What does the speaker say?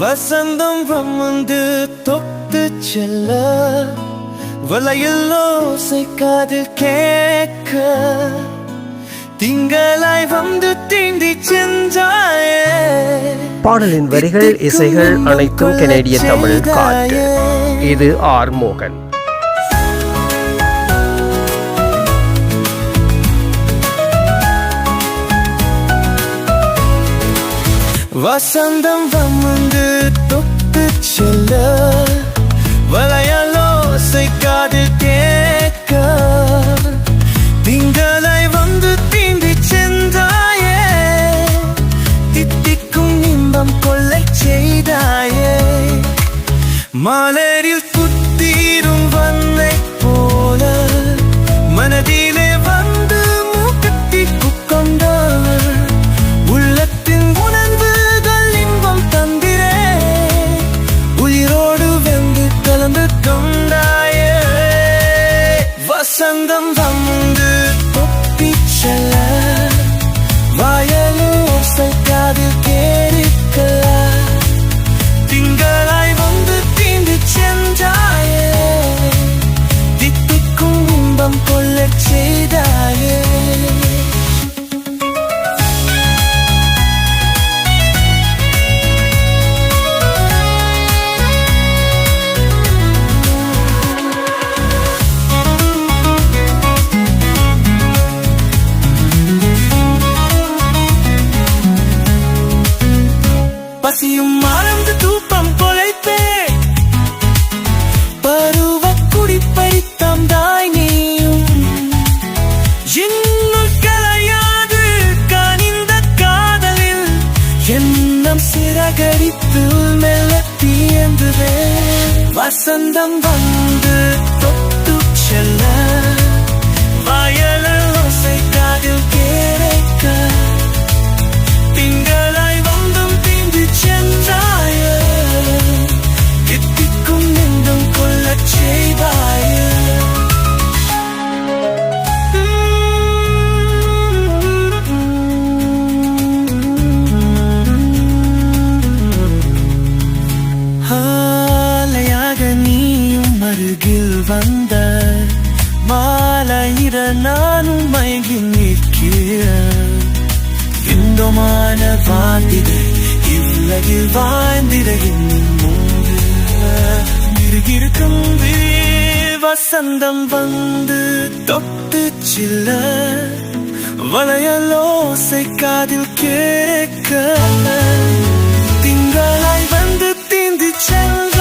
வசந்தம் வந்து தொட்டு செல்ல. வலையில் ஓசை காது கேட்க. திங்களாய் வந்து தீண்டி சென்றாயே. பாடலின் வரிகள் இசைகள் அனைத்தும் கனேடிய தமிழ் காற்று இது ஆர் மோகன். வசந்தம் வந்து தொட்டு செல்ல வளையல் ஓசை கேட்க. திங்களை வந்து தீண்டி சென்றாயே தித்திக்கும் இன்பம் கொள்ளை செய்தாயே. மலரில் புத்தீரும் பசியும் மறந்து தூக்கம் கொலைப்பே பருவ குடிப்பறித்தம் தாய் நீயும். இன்னும் கலையாது கனிந்த காதலில். எண்ணம் சிறகடித்து மெல்ல தீயந்துவே வசந்தம் வந்த வந்த மாலையிற நானும் மயங்கி நிற்கிற இன்பமான வாழ்ந்திட இவ்வுலகில் வாழ்ந்திட இருக்கும் வசந்தம் வந்து தொட்டு சில்ல. வளையலோசை காதில் கேட்க. திங்களாய் வந்து தீந்தி செல்ல.